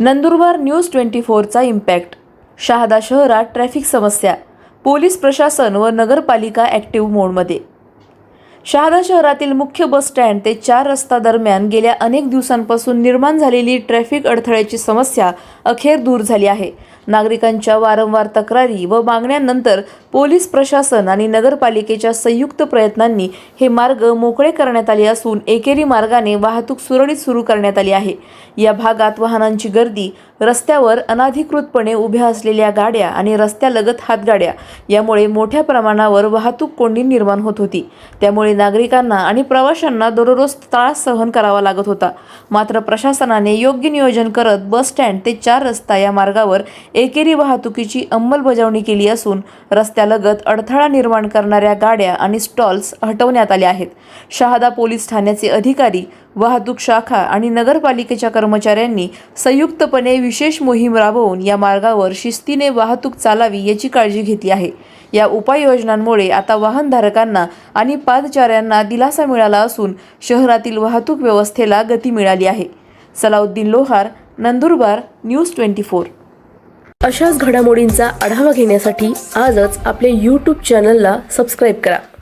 Nandurbar news twenty फोरचा impact. Shahada शहरात traffic समस्या पोलीस प्रशासन व नगरपालिका ॲक्टिव्ह मोडमध्ये. शहादा शहरातील मुख्य बस स्टँड ते चार रस्ता दरम्यान गेल्या अनेक दिवसांपासून निर्माण झालेली ट्रॅफिक अडथळ्याची समस्या अखेर दूर झाली आहे. नागरिकांच्या वारंवार तक्रारी व मागण्यांनंतर पोलीस प्रशासन आणि नगरपालिकेच्या संयुक्त प्रयत्नांनी हे मार्ग मोकळे करण्यात आले असून एकेरी मार्गाने वाहतूक सुरळीत सुरू करण्यात आली आहे. या भागात वाहनांची गर्दी रस्त्यावर अनाधिकृतपणे उभ्या असलेल्या गाड्या आणि रस्त्यालगत हातगाड्या यामुळे मोठ्या प्रमाणावर वाहतूक कोंडी निर्माण होत होती. त्यामुळे नागरिकांना आणि प्रवाशांना दररोज त्रास सहन करावा लागत होता. मात्र प्रशासनाने योग्य नियोजन करत बस स्टँड ते चार रस्ता या मार्गावर एकेरी वाहतुकीची अंमलबजावणी केली असून रस्त्यालगत अडथळा निर्माण करणाऱ्या गाड्या आणि स्टॉल्स हटवण्यात आले आहेत. शहादा पोलीस ठाण्याचे अधिकारी वाहतूक शाखा आणि नगरपालिकेच्या कर्मचाऱ्यांनी संयुक्तपणे विशेष मोहीम राबवून या मार्गावर शिस्तीने वाहतूक चालावी याची काळजी घेतली आहे. या उपाययोजनांमुळे आता वाहनधारकांना आणि पादचाऱ्यांना दिलासा मिळाला असून शहरातील वाहतूक व्यवस्थेला गती मिळाली आहे. Salauddin Lohar Nandurbar news twenty four. अशाच घडामोडींचा आढावा घेण्यासाठी आजच आपल्या यूट्यूब चॅनलला सबस्क्राईब करा.